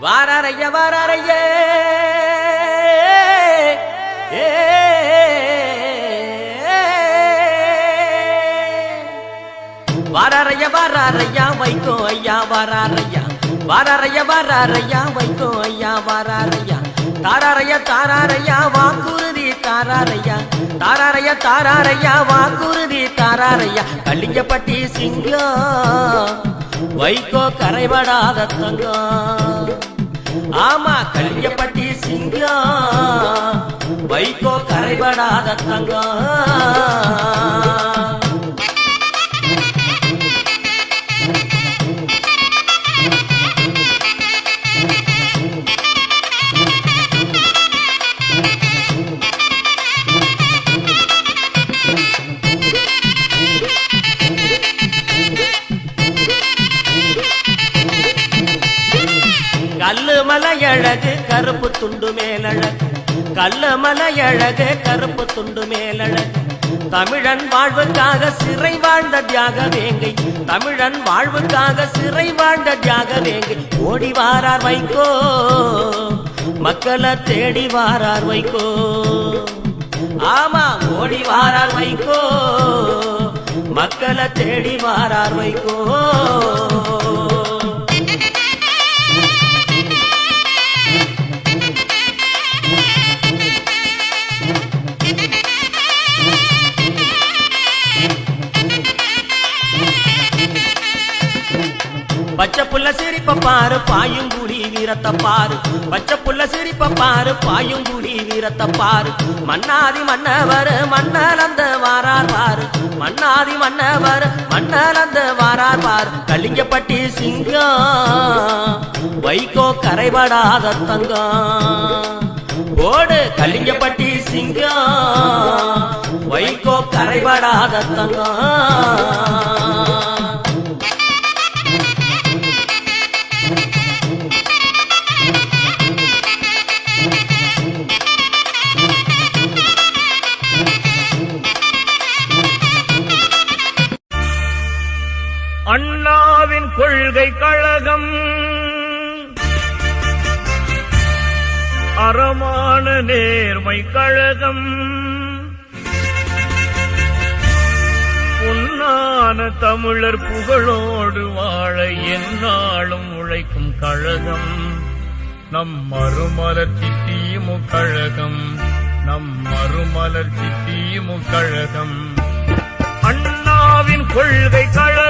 வாராரைய வாராரைய. ஏ. வாராரைய வாராரையா வைக்கோ ஐயா வாராரையா. வாராரைய வாராரையா வைக்கோ ஐயா வாராரையா. தாராரையா தாராரையா வாக்குறுதி தாராரையா. தாராரையா தாராரையா வாக்குறுதி தாராரையா. கள்ளிங்கப்பட்டி சிங்கம். வைகோ கரைபடாத தங்கம். ஆமா கல்யப்பட்டி சிங்கம். வைகோ கரைபடாத தங்கம். கல்லு மலையழகு கருப்பு துண்டு மேலழகு. கல்லு மலையழகு கருப்பு துண்டு மேலழகு. தமிழன் வாழ்வுக்காக சிறை வாழ்ந்த தியாக வேங்கை. தமிழன் வாழ்வுக்காக சிறை வாழ்ந்த தியாக வேங்கை. ஓடி வாரார் வைக்கோ மக்களை தேடி வாரார் வைக்கோ ஆமா ஓடி வாரார் வைக்கோ மக்களை தேடி வாரார் வைக்கோ பச்சை புள்ள சிரிப்ப பாரு பாயும் குடி வீரத்தை பாரு. பச்சை புள்ள சிரிப்ப பாரு பாயும் குடி வீரத்தை பாரு. மன்னாதி மன்னவர் மன்னலந்த வாரார் பாரு. மன்னாதி மன்னவர் மன்னலந்த வாரார் பாரு. கலிங்கப்பட்டி சிங்கம் வைகோ கரைபடாத தங்கம். ஓடு கலிங்கப்பட்டி சிங்கம் வைகோ கரைபடாத தங்கம். அண்ணாவின் கொள்கை கழகம். அறமான நேர்மை கழகம். பொன்னான தமிழர் புகழோடு வாழ எந்நாளும் உழைக்கும் கழகம். நம் மறுமலர்ச்சி திமுக கழகம். நம் மறுமலர்ச்சி திமுக கழகம். அண்ணாவின் கொள்கை கழகம்.